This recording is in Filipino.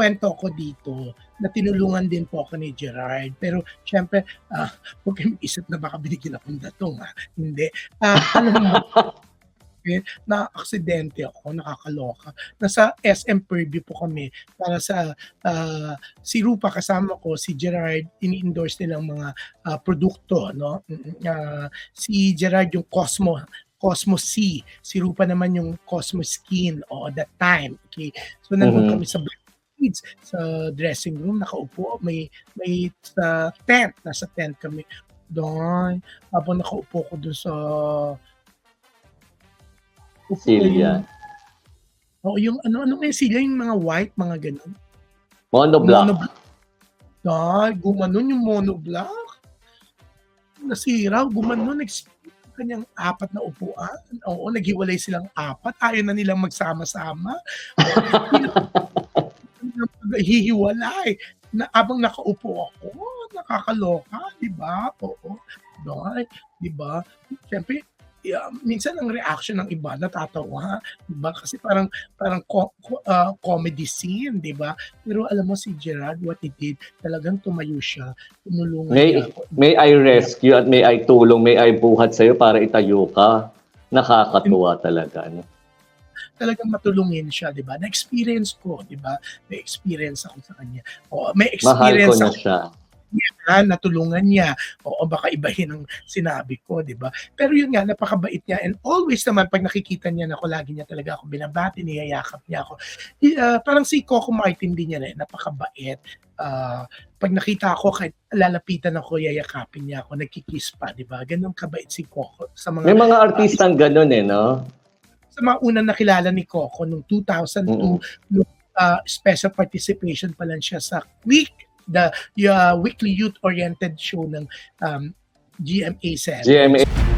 kwento ko dito na tinulungan din po ako ni Gerard. Pero syempre, ah, huwag kayong isip na baka binigyan akong datong. Ha? Hindi. Ah, alam mo, eh, na aksidente ako, nakakaloka. Nasa SM Purview po kami para sa ah, si Rupa kasama ko, si Gerard, ini-endorse nilang mga ah, produkto. No? Ah, si Gerard yung Cosmo Cosmo C. Si Rupa naman yung Cosmo Skin o that time. Okay. So nandun Mhm. kami sa backstage, sa dressing room, nakaupo, may may sa tent, nasa tent kami doon. Habang nakaupo ko doon sa Silya. yung- Oo, yung ano, ano yung sila, yung mga white, mga ganun. Monoblock. Monoblock. Dahil, gumanon yung monoblock. Nasira, gumanon, kanyang apat na upuan. Oo, naghiwalay silang apat. Ayaw na nilang magsama-sama. Hihiwalay. Na, abang nakaupo ako, nakakaloka, di ba? Oo. Dahil, di ba? Siyempre, yeah, minsan ang reaction ng iba natatawa, di ba? Kasi parang parang co- co- ah, comedy scene, di ba? Pero alam mo si Gerard, what he did, talagang tumayo siya, tumulungan May, niya may I rescue at may I tulong, may I buhat sa'yo para itayo ka. Nakakatuwa talaga. No? Talagang matulungin siya, di ba? Na-experience ko, di ba? May experience ako sa kanya. O, may Mahal ko experience na ako siya. na natulungan niya. O, baka ibahin ang sinabi ko, di ba? Pero yun nga, napakabait niya. And always naman, pag nakikita niya na ako, lagi niya talaga ako binabati, niyayakap niya ako. Ah, parang si Coco Martin din niya rin, napakabait. Ah, pag nakita ako, kahit lalapitan ako, yayakapin niya ako, nagkikiss pa, di ba? Ganun kabait si Coco. Sa mga, May mga artistang ganun eh, no? Sa mga unang nakilala ni Coco, noong 2002, Mm-mm. uh, special participation pa lang siya sa week the uh, weekly youth oriented show ng um, GMA7. GMA.